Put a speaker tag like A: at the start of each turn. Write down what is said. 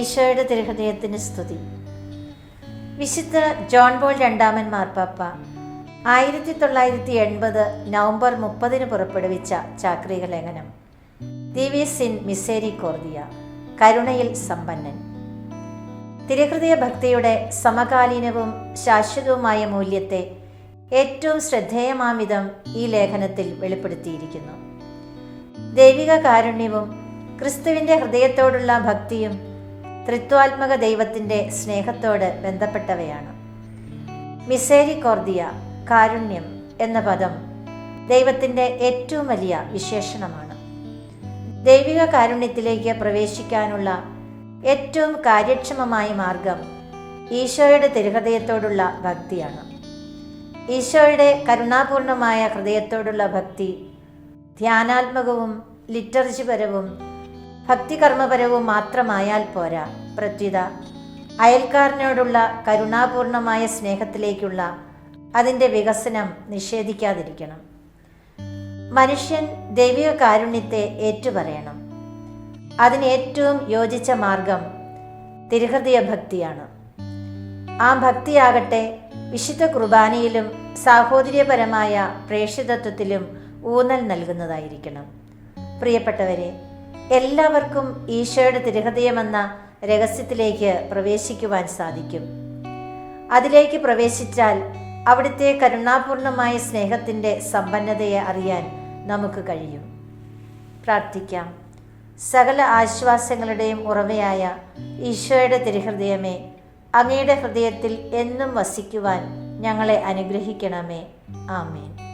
A: ഈശോയുടെ തിരുഹൃദയത്തിന് സ്തുതി. വിശുദ്ധ ജോൺ ബോൾ രണ്ടാമൻ മാർപ്പാപ്പ ആയിരത്തി തൊള്ളായിരത്തി എൺപത് നവംബർ മുപ്പതിന് പുറപ്പെടുവിച്ച ചാക്രിക ലേഖനം. ദിവീസ് ഇൻ മിസേരി കോർദിയ കരുണയിൽ സമ്പന്നൻ. തിരഹൃദയ ഭക്തിയുടെ സമകാലീനവും ശാശ്വതവുമായ മൂല്യത്തെ ഏറ്റവും ശ്രദ്ധേയമാംവിധം ഈ ലേഖനത്തിൽ വെളിപ്പെടുത്തിയിരിക്കുന്നു. ദൈവിക കാരുണ്യവും ക്രിസ്തുവിന്റെ ഹൃദയത്തോടുള്ള ഭക്തിയും ത്രിത്വാത്മക ദൈവത്തിന്റെ സ്നേഹത്തോട് ബന്ധപ്പെട്ടവയാണ്. മിസേരി കോർദിയ കാരുണ്യം എന്ന പദം ദൈവത്തിന്റെ ഏറ്റവും വലിയ വിശേഷണമാണ്. ദൈവിക കാരുണ്യത്തിലേക്ക് പ്രവേശിക്കാനുള്ള ഏറ്റവും കാര്യക്ഷമമായ മാർഗം ഈശോയുടെ തിരുഹൃദയത്തോടുള്ള ഭക്തിയാണ്. ഈശോയുടെ കരുണാപൂർണമായ ഹൃദയത്തോടുള്ള ഭക്തി ധ്യാനാത്മകവും ലിറ്റർജിപരവും ഭക്തികർമ്മപരവും മാത്രമായാൽ പോരാ. പ്രത്യുത അയൽക്കാരനോടുള്ള കരുണാപൂർണമായ സ്നേഹത്തിലേക്കുള്ള അതിന്റെ വികസനം നിഷേധിക്കാതിരിക്കണം. മനുഷ്യൻ ദൈവിക കാരുണ്യത്തെ ഏറ്റുപറയണം. അതിന് ഏറ്റവും യോജിച്ച മാർഗം തിരുഹൃദയ ഭക്തിയാണ് ആ ഭക്തിയാകട്ടെ വിശുദ്ധ കുർബാനയിലും സാഹോദര്യപരമായ പ്രേക്ഷിതത്വത്തിലും ഊന്നൽ നൽകുന്നതായിരിക്കണം. പ്രിയപ്പെട്ടവരെ എല്ലാവർക്കും ഈശോയുടെ തിരുഹൃദയമെന്ന രഹസ്യത്തിലേക്ക് പ്രവേശിക്കുവാൻ സാധിക്കും. അതിലേക്ക് പ്രവേശിച്ചാൽ അവിടുത്തെ കരുണാപൂർണമായ സ്നേഹത്തിന്റെ സമ്പന്നതയെ അറിയാൻ നമുക്ക് കഴിയും. പ്രാർത്ഥിക്കാം. സകല ആശ്വാസങ്ങളുടെയും ഉറവയായ ഈശോയുടെ തിരുഹൃദയമേ അങ്ങയുടെ ഹൃദയത്തിൽ എന്നും വസിക്കുവാൻ ഞങ്ങളെ അനുഗ്രഹിക്കണമേ. ആമേൻ.